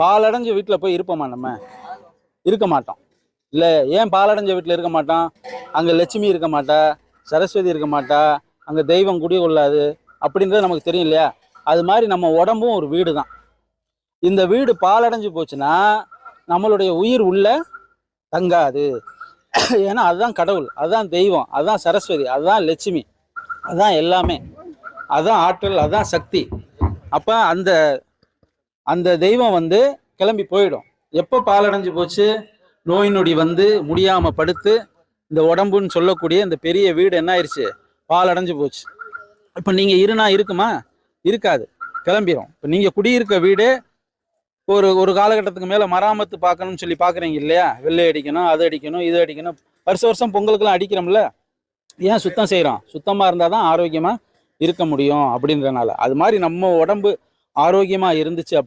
பாலடைஞ்ச வீட்டில் போய் இருப்போமா நம்ம? இருக்க மாட்டோம். இல்லை ஏன் பாலடைஞ்ச வீட்டில் இருக்க மாட்டோம் அங்கே லட்சுமி இருக்க மாட்டா சரஸ்வதி இருக்க மாட்டா அங்கே தெய்வம் குடி கொள்ளாது அப்படின்றது நமக்கு தெரியும் இல்லையா? அது மாதிரி நம்ம உடம்பும் ஒரு வீடு தான் இந்த வீடு பாலடைஞ்சு போச்சுன்னா நம்மளுடைய உயிர் உள்ள தங்காது. ஏன்னா அதுதான் கடவுள் அதுதான் தெய்வம் அதுதான் சரஸ்வதி அதுதான் லட்சுமி அதுதான் எல்லாமே. அதுதான் ஆற்றல் அதுதான் சக்தி. அப்போ அந்த அந்த தெய்வம் வந்து கிளம்பி போயிடும். எப்போ பாலடைஞ்சு போச்சு? நோய் நொடி வந்து முடியாம படுத்து இந்த உடம்புன்னு சொல்லக்கூடிய இந்த பெரிய வீடு என்ன ஆயிடுச்சு பாலடைஞ்சு போச்சு. இப்போ நீங்க இருனா இருக்குமா? இருக்காது. கிளம்பிரும். இப்போ நீங்க குடியிருக்க வீடு ஒரு ஒரு காலகட்டத்துக்கு மேல மராமத்து பார்க்கணும்னு சொல்லி பாக்குறீங்க இல்லையா? வெள்ளை அடிக்கணும் அது அடிக்கணும் இது அடிக்கணும். வருஷம் வருஷம் பொங்கலுக்குலாம் அடிக்கிறோம்ல? ஏன் சுத்தம் செய்கிறோம் சுத்தமாக இருந்தால் தான் ஆரோக்கியமாக இருக்க முடியும் அப்படின்றனால. அது மாதிரி நம்ம உடம்பு ஆரோக்கியமாக இருந்துச்சு அப்படி